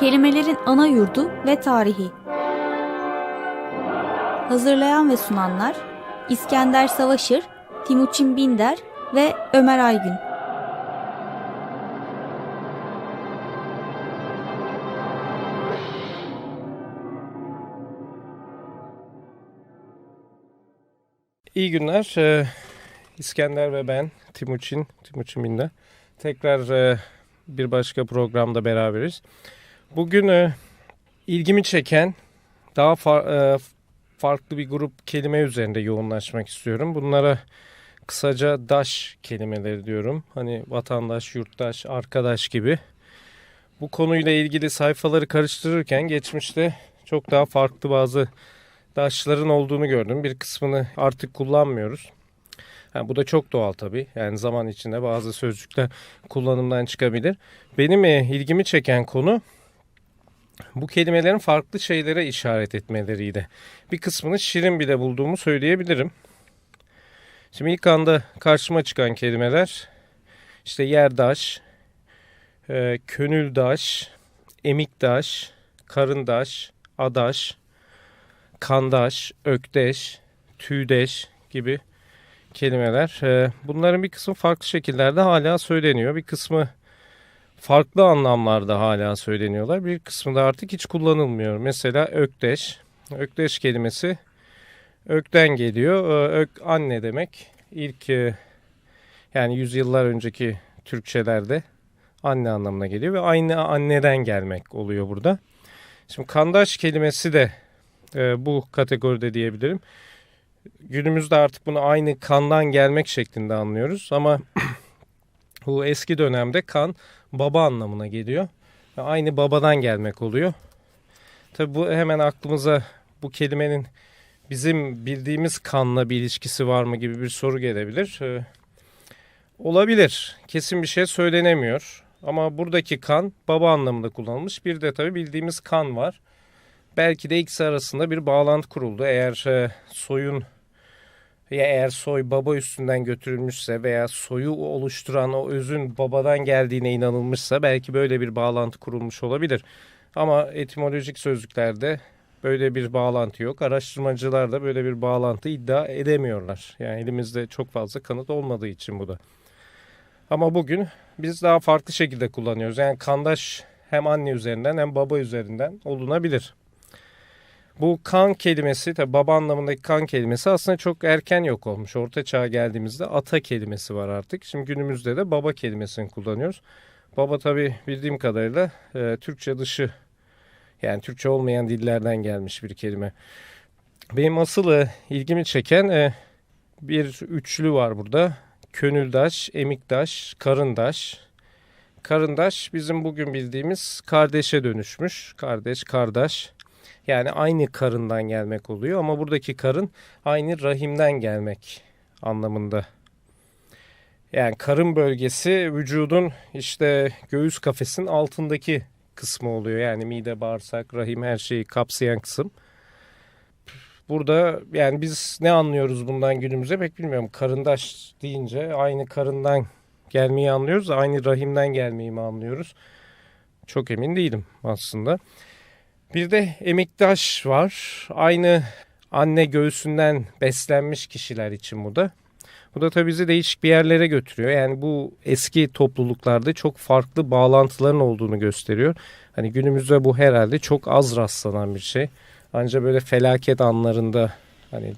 Kelimelerin ana yurdu ve tarihi. Hazırlayan ve sunanlar İskender Savaşır, Timuçin Binder ve Ömer Aygün. İyi günler. Ee, İskender ve ben Timuçin, Timuçin Binder. Tekrar e, bir başka programda beraberiz. Bugün e, ilgimi çeken daha fa- e, farklı bir grup kelime üzerinde yoğunlaşmak istiyorum. Bunlara kısaca daş kelimeleri diyorum. Hani vatandaş, yurttaş, arkadaş gibi. Bu konuyla ilgili sayfaları karıştırırken geçmişte çok daha farklı bazı daşların olduğunu gördüm. Bir kısmını artık kullanmıyoruz. Ha, bu da çok doğal tabii. Yani zaman içinde bazı sözcükler kullanımdan çıkabilir. Benim e, ilgimi çeken konu bu kelimelerin farklı şeylere işaret etmeleriydi. Bir kısmını şirin bile bulduğumu söyleyebilirim. Şimdi ilk anda karşıma çıkan kelimeler işte yerdaş, e, könüldaş, emikdaş, karındaş, adaş, kandaş, ökdeş, tüydeş gibi kelimeler. Ee, Bunların bir kısmı farklı şekillerde hala söyleniyor. Bir kısmı farklı anlamlarda hala söyleniyorlar. Bir kısmı da artık hiç kullanılmıyor. Mesela ökdeş. Ökdeş kelimesi ökten geliyor. Ee, Ök anne demek. İlk e, yani yüzyıllar önceki Türkçelerde anne anlamına geliyor ve aynı anneden gelmek oluyor burada. Şimdi kandaş kelimesi de e, bu kategoride diyebilirim. Günümüzde artık bunu aynı kandan gelmek şeklinde anlıyoruz ama bu eski dönemde kan baba anlamına geliyor. Aynı babadan gelmek oluyor. Tabi bu hemen aklımıza bu kelimenin bizim bildiğimiz kanla bir ilişkisi var mı gibi bir soru gelebilir. Ee, olabilir. Kesin bir şey söylenemiyor. Ama buradaki kan baba anlamında kullanılmış. Bir de tabi bildiğimiz kan var belki de ikisi arasında bir bağlantı kuruldu. Eğer e, soyun ya eğer soy baba üstünden götürülmüşse veya soyu oluşturan o özün babadan geldiğine inanılmışsa belki böyle bir bağlantı kurulmuş olabilir. Ama etimolojik sözlüklerde böyle bir bağlantı yok. Araştırmacılar da böyle bir bağlantı iddia edemiyorlar. Yani elimizde çok fazla kanıt olmadığı için bu da. Ama bugün biz daha farklı şekilde kullanıyoruz. Yani kandaş hem anne üzerinden hem baba üzerinden olunabilir. Bu kan kelimesi tabi baba anlamındaki kan kelimesi aslında çok erken yok olmuş. Orta çağa geldiğimizde ata kelimesi var artık. Şimdi günümüzde de baba kelimesini kullanıyoruz. Baba tabi bildiğim kadarıyla e, Türkçe dışı yani Türkçe olmayan dillerden gelmiş bir kelime. Benim asıl e, ilgimi çeken e, bir üçlü var burada. Könüldaş, emikdaş, karındaş. Karındaş bizim bugün bildiğimiz kardeşe dönüşmüş. Kardeş, kardeş. Yani aynı karından gelmek oluyor ama buradaki karın aynı rahimden gelmek anlamında. Yani karın bölgesi vücudun işte göğüs kafesinin altındaki kısmı oluyor. Yani mide, bağırsak, rahim her şeyi kapsayan kısım. Burada yani biz ne anlıyoruz bundan günümüze pek bilmiyorum. Karındaş deyince aynı karından gelmeyi anlıyoruz. Aynı rahimden gelmeyi mi anlıyoruz? Çok emin değilim aslında. Bir de emektaş var. Aynı anne göğsünden beslenmiş kişiler için bu da. Bu da tabii bizi değişik bir yerlere götürüyor. Yani bu eski topluluklarda çok farklı bağlantıların olduğunu gösteriyor. Hani günümüzde bu herhalde çok az rastlanan bir şey. Ancak böyle felaket anlarında hani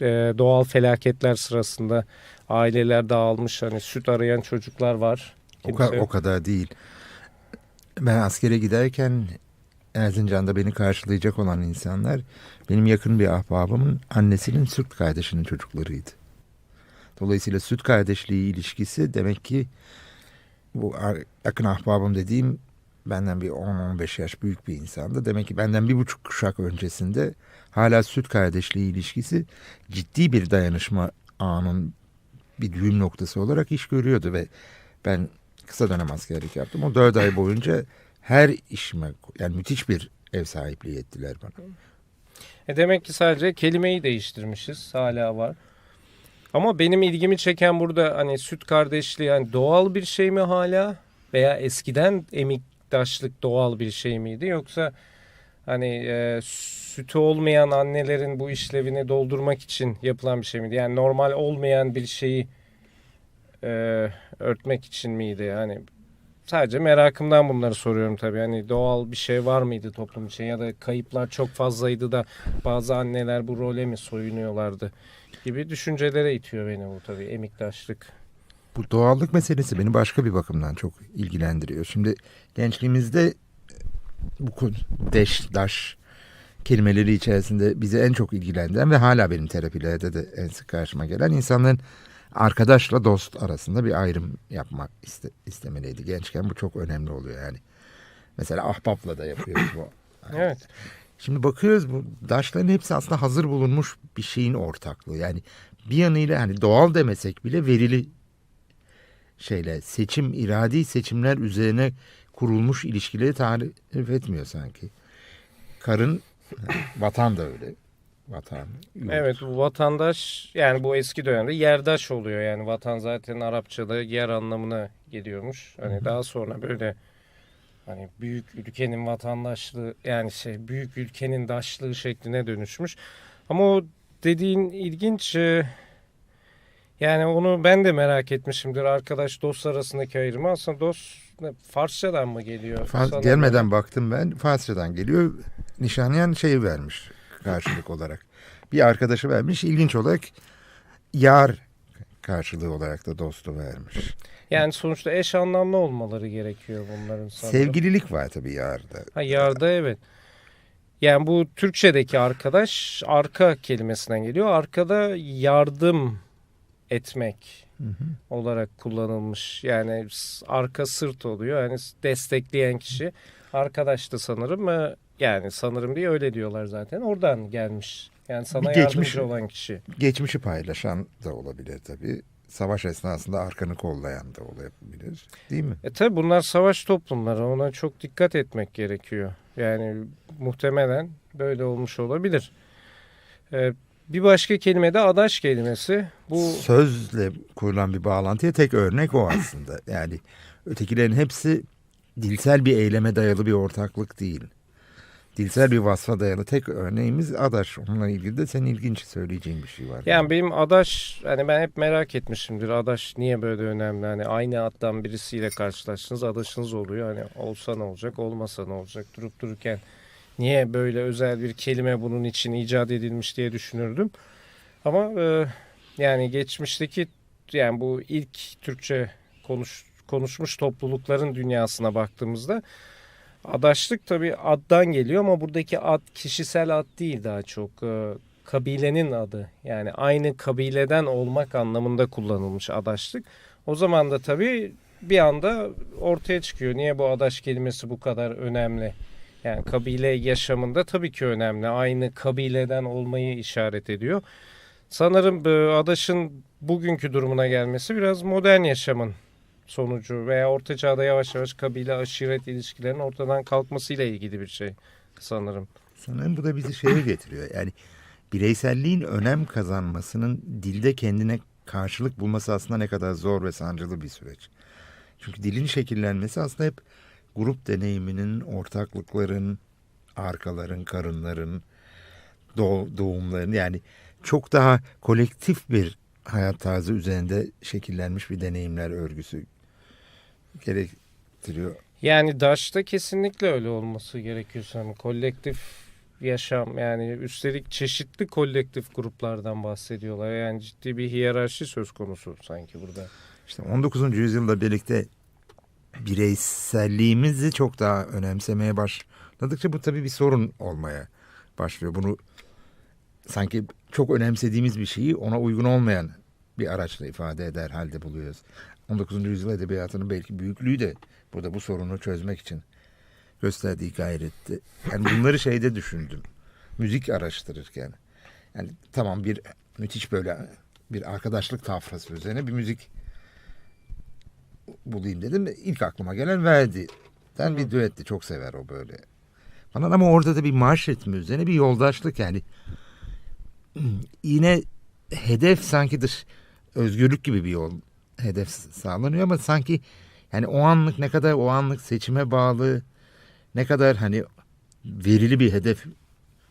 e, doğal felaketler sırasında aileler dağılmış hani süt arayan çocuklar var. O, Kimse ka- o kadar değil. Ben askere giderken Erzincan'da beni karşılayacak olan insanlar benim yakın bir ahbabımın annesinin süt kardeşinin çocuklarıydı. Dolayısıyla süt kardeşliği ilişkisi demek ki bu yakın ahbabım dediğim benden bir 10-15 yaş büyük bir insandı. Demek ki benden bir buçuk kuşak öncesinde hala süt kardeşliği ilişkisi ciddi bir dayanışma ağının bir düğüm noktası olarak iş görüyordu ve ben kısa dönem askerlik yaptım. O dört ay boyunca her işime yani müthiş bir ev sahipliği ettiler bana. E demek ki sadece kelimeyi değiştirmişiz. Hala var. Ama benim ilgimi çeken burada hani süt kardeşliği yani doğal bir şey mi hala veya eskiden emik emiktaşlık doğal bir şey miydi yoksa hani e, sütü olmayan annelerin bu işlevini doldurmak için yapılan bir şey miydi? Yani normal olmayan bir şeyi e, örtmek için miydi? Hani sadece merakımdan bunları soruyorum tabii. Hani doğal bir şey var mıydı toplum için ya da kayıplar çok fazlaydı da bazı anneler bu role mi soyunuyorlardı gibi düşüncelere itiyor beni bu tabii emiktaşlık. Bu doğallık meselesi beni başka bir bakımdan çok ilgilendiriyor. Şimdi gençliğimizde bu deş, daş kelimeleri içerisinde bizi en çok ilgilendiren ve hala benim terapilerde de en sık karşıma gelen insanların arkadaşla dost arasında bir ayrım yapmak iste, istemeliydi. Gençken bu çok önemli oluyor yani. Mesela ahbapla da yapıyoruz bu. Evet. Şimdi bakıyoruz bu daşların hepsi aslında hazır bulunmuş bir şeyin ortaklığı. Yani bir yanıyla hani doğal demesek bile verili şeyle seçim iradi seçimler üzerine kurulmuş ilişkileri tarif etmiyor sanki. Karın vatan da öyle. Vatan. yurt. Evet bu vatandaş yani bu eski dönemde yerdaş oluyor yani vatan zaten Arapçada yer anlamına geliyormuş. Hani daha sonra böyle hani büyük ülkenin vatandaşlığı yani şey büyük ülkenin daşlığı şekline dönüşmüş. Ama o dediğin ilginç e, yani onu ben de merak etmişimdir arkadaş dost arasındaki ayrımı aslında dost Farsçadan mı geliyor? Fars- gelmeden baktım ben Farsçadan geliyor. Nişanlayan şeyi vermiş karşılık olarak. Bir arkadaşı vermiş. İlginç olarak yar karşılığı olarak da dostu vermiş. Yani sonuçta eş anlamlı olmaları gerekiyor bunların sanırım. Sevgililik var tabii yarda. Ha yarda evet. Yani bu Türkçedeki arkadaş arka kelimesinden geliyor. Arkada yardım etmek olarak kullanılmış. Yani arka sırt oluyor. Yani destekleyen kişi. Arkadaş da sanırım e, yani sanırım diye öyle diyorlar zaten. Oradan gelmiş. Yani sana Bir geçmiş- yardımcı olan kişi. Geçmişi paylaşan da olabilir tabii. Savaş esnasında arkanı kollayan da olabilir. Değil mi? E tabi bunlar savaş toplumları. Ona çok dikkat etmek gerekiyor. Yani muhtemelen böyle olmuş olabilir. E, bir başka kelime de adaş kelimesi. Bu Sözle kurulan bir bağlantıya tek örnek o aslında. Yani ötekilerin hepsi dilsel bir eyleme dayalı bir ortaklık değil. Dilsel bir vasfa dayalı tek örneğimiz adaş. Onunla ilgili de senin ilginç söyleyeceğin bir şey var. yani benim adaş hani ben hep merak etmişimdir. Adaş niye böyle önemli? Hani aynı addan birisiyle karşılaştınız. Adaşınız oluyor. Hani olsa ne olacak, olmasa ne olacak? Durup dururken niye böyle özel bir kelime bunun için icat edilmiş diye düşünürdüm. Ama e, yani geçmişteki yani bu ilk Türkçe konuş, konuşmuş toplulukların dünyasına baktığımızda adaşlık tabii addan geliyor ama buradaki ad kişisel ad değil daha çok e, kabilenin adı. Yani aynı kabileden olmak anlamında kullanılmış adaşlık. O zaman da tabii bir anda ortaya çıkıyor. Niye bu adaş kelimesi bu kadar önemli? Yani kabile yaşamında tabii ki önemli. Aynı kabileden olmayı işaret ediyor. Sanırım bu adaşın bugünkü durumuna gelmesi biraz modern yaşamın sonucu veya orta çağda yavaş yavaş kabile aşiret ilişkilerinin ortadan kalkmasıyla ilgili bir şey sanırım. Sanırım bu da bizi şeye getiriyor. Yani bireyselliğin önem kazanmasının dilde kendine karşılık bulması aslında ne kadar zor ve sancılı bir süreç. Çünkü dilin şekillenmesi aslında hep grup deneyiminin, ortaklıkların, arkaların, karınların, doğ- doğumların yani çok daha kolektif bir hayat tarzı üzerinde şekillenmiş bir deneyimler örgüsü gerektiriyor. Yani Daş'ta kesinlikle öyle olması gerekiyor sanırım. Kolektif yaşam yani üstelik çeşitli kolektif gruplardan bahsediyorlar. Yani ciddi bir hiyerarşi söz konusu sanki burada. İşte 19. yüzyılda birlikte bireyselliğimizi çok daha önemsemeye başladıkça bu tabii bir sorun olmaya başlıyor. Bunu sanki çok önemsediğimiz bir şeyi ona uygun olmayan bir araçla ifade eder halde buluyoruz. 19. yüzyıl edebiyatının belki büyüklüğü de burada bu sorunu çözmek için gösterdiği gayretti. Yani bunları şeyde düşündüm. Müzik araştırırken. Yani tamam bir müthiş böyle bir arkadaşlık tafrası üzerine bir müzik bulayım dedim. İlk aklıma gelen Verdi'den bir düetti. Çok sever o böyle. Falan ama orada da bir marş ritmi üzerine bir yoldaşlık yani. Yine hedef sanki dış özgürlük gibi bir yol hedef sağlanıyor ama sanki Yani o anlık ne kadar o anlık seçime bağlı, ne kadar hani verili bir hedef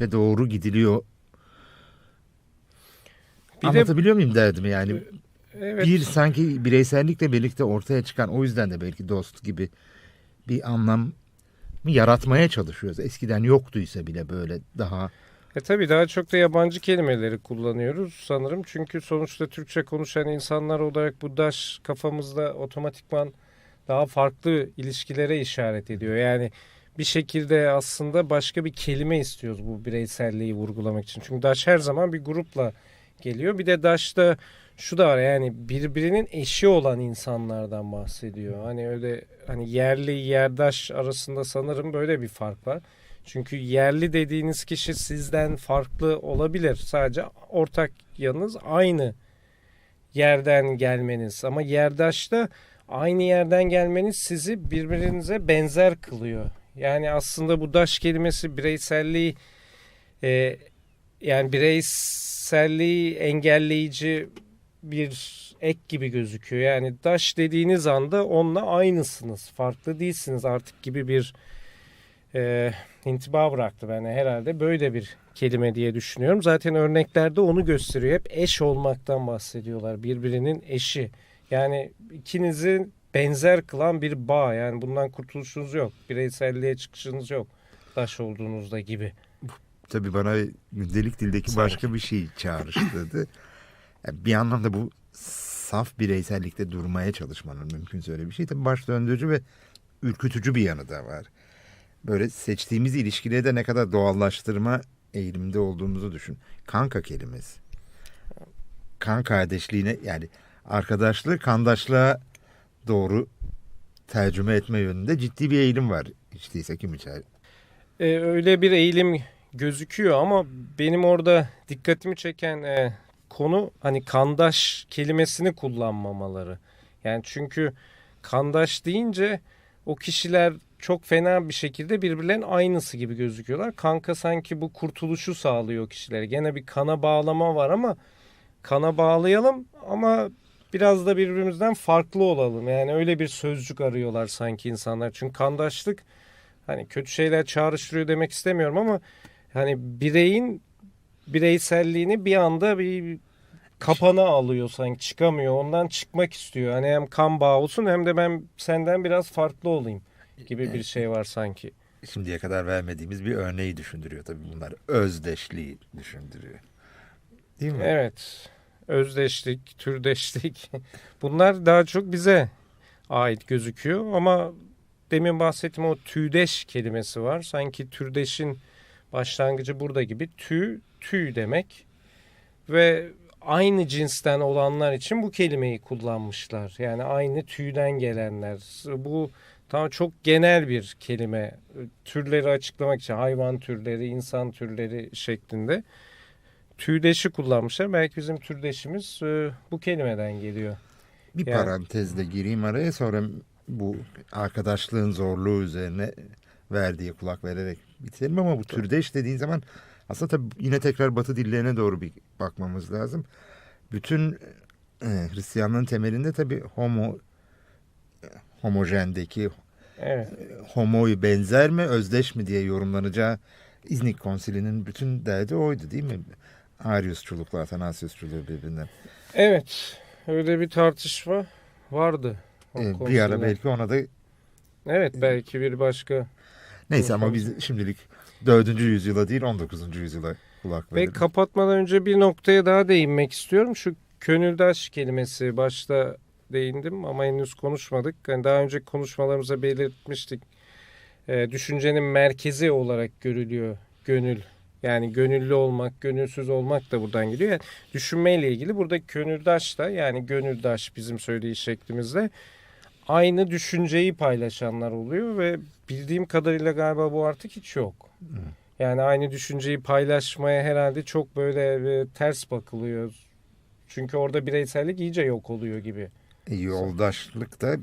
ve doğru gidiliyor. Bir de Anlatabiliyor muyum derdimi yani? evet, Bir sanki bireysellikle birlikte ortaya çıkan o yüzden de belki dost gibi bir anlam yaratmaya çalışıyoruz. Eskiden yoktuysa bile böyle daha E tabii daha çok da yabancı kelimeleri kullanıyoruz sanırım. Çünkü sonuçta Türkçe konuşan insanlar olarak bu daş kafamızda otomatikman daha farklı ilişkilere işaret ediyor. Yani bir şekilde aslında başka bir kelime istiyoruz bu bireyselliği vurgulamak için. Çünkü daş her zaman bir grupla geliyor. Bir de daşta şu da var yani birbirinin eşi olan insanlardan bahsediyor. Hani öyle hani yerli yerdaş arasında sanırım böyle bir fark var. Çünkü yerli dediğiniz kişi sizden farklı olabilir. Sadece ortak yanınız aynı yerden gelmeniz. Ama yerdaşta aynı yerden gelmeniz sizi birbirinize benzer kılıyor. Yani aslında bu daş kelimesi bireyselliği e, yani bireyselliği engelleyici bir ek gibi gözüküyor. Yani daş dediğiniz anda onunla aynısınız. Farklı değilsiniz artık gibi bir e, intiba bıraktı bana herhalde. Böyle bir kelime diye düşünüyorum. Zaten örneklerde onu gösteriyor. Hep eş olmaktan bahsediyorlar. Birbirinin eşi. Yani ikinizi benzer kılan bir bağ. Yani bundan kurtuluşunuz yok. Bireyselliğe çıkışınız yok. Daş olduğunuzda gibi. tabii bana gündelik dildeki Sanki. başka bir şey çağrıştırdı. Yani bir anlamda bu saf bireysellikte durmaya çalışmanın mümkünse öyle bir şey. Tabii baş döndürücü ve ürkütücü bir yanı da var. Böyle seçtiğimiz ilişkileri de ne kadar doğallaştırma eğiliminde olduğumuzu düşün. Kanka kelimesi. Kan kardeşliğine yani arkadaşlığı kandaşlığa doğru tercüme etme yönünde ciddi bir eğilim var. Hiç değilse kim içer. E, öyle bir eğilim gözüküyor ama benim orada dikkatimi çeken e, konu hani kandaş kelimesini kullanmamaları. Yani çünkü kandaş deyince o kişiler çok fena bir şekilde birbirlerinin aynısı gibi gözüküyorlar. Kanka sanki bu kurtuluşu sağlıyor kişilere. Gene bir kana bağlama var ama kana bağlayalım ama biraz da birbirimizden farklı olalım. Yani öyle bir sözcük arıyorlar sanki insanlar. Çünkü kandaşlık hani kötü şeyler çağrıştırıyor demek istemiyorum ama hani bireyin bireyselliğini bir anda bir kapana alıyor sanki çıkamıyor. Ondan çıkmak istiyor. Hani hem kan bağı olsun hem de ben senden biraz farklı olayım gibi bir şey var sanki. şimdiye kadar vermediğimiz bir örneği düşündürüyor tabii bunlar. Özdeşliği düşündürüyor. Değil mi? Evet. Özdeşlik, türdeşlik bunlar daha çok bize ait gözüküyor ama demin bahsettiğim o tüydeş kelimesi var. Sanki türdeşin başlangıcı burada gibi tüy, tüy demek ve aynı cinsten olanlar için bu kelimeyi kullanmışlar. Yani aynı tüyden gelenler. Bu daha çok genel bir kelime. Türleri açıklamak için hayvan türleri, insan türleri şeklinde tüydeşi kullanmışlar. Belki bizim türdeşimiz e, bu kelimeden geliyor. Bir Yani- parantezle gireyim araya sonra bu arkadaşlığın zorluğu üzerine verdiği kulak vererek bitirelim ama bu türdeş dediğin zaman aslında tabii yine tekrar Batı dillerine doğru bir bakmamız lazım. Bütün e, Hristiyanlığın temelinde tabii homo e, homojendeki Evet. homoyu benzer mi özdeş mi diye yorumlanacağı İznik Konsili'nin bütün derdi oydu değil mi? Ariusçulukla Atanasiusçuluğu birbirinden. Evet. Öyle bir tartışma vardı. Ee, bir ara belki ona da Evet belki bir başka. neyse ama biz şimdilik 4. yüzyıla değil 19. yüzyıla kulak Ve verelim. kapatmadan önce bir noktaya daha değinmek istiyorum. Şu könüldaş kelimesi başta değindim ama henüz konuşmadık. Yani daha önce konuşmalarımıza belirtmiştik. Ee, düşüncenin merkezi olarak görülüyor gönül. Yani gönüllü olmak, gönülsüz olmak da buradan geliyor. Yani düşünmeyle ilgili burada gönüldaş da yani gönüldaş bizim söyleyiş şeklimizde aynı düşünceyi paylaşanlar oluyor ve bildiğim kadarıyla galiba bu artık hiç yok. Yani aynı düşünceyi paylaşmaya herhalde çok böyle e, ters bakılıyor. Çünkü orada bireysellik iyice yok oluyor gibi. E, Yoldaşlık da e,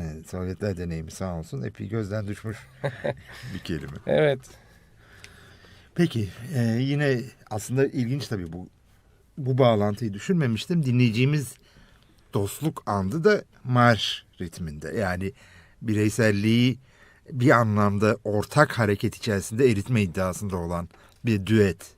e, Sovyetler deneyimi sağ olsun epey gözden düşmüş bir kelime. Evet. Peki e, yine aslında ilginç tabii bu bu bağlantıyı düşünmemiştim. Dinleyeceğimiz dostluk andı da marş ritminde. Yani bireyselliği bir anlamda ortak hareket içerisinde eritme iddiasında olan bir düet.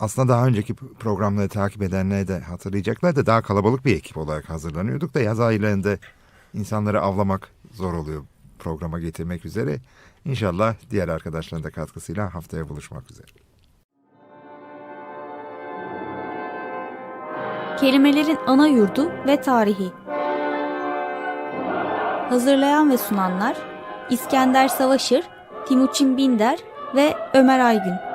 Aslında daha önceki programları takip edenler de hatırlayacaklar da daha kalabalık bir ekip olarak hazırlanıyorduk da yaz aylarında insanları avlamak zor oluyor programa getirmek üzere. İnşallah diğer arkadaşların da katkısıyla haftaya buluşmak üzere. Kelimelerin ana yurdu ve tarihi. Hazırlayan ve sunanlar İskender Savaşır, Timuçin Binder ve Ömer Aygün.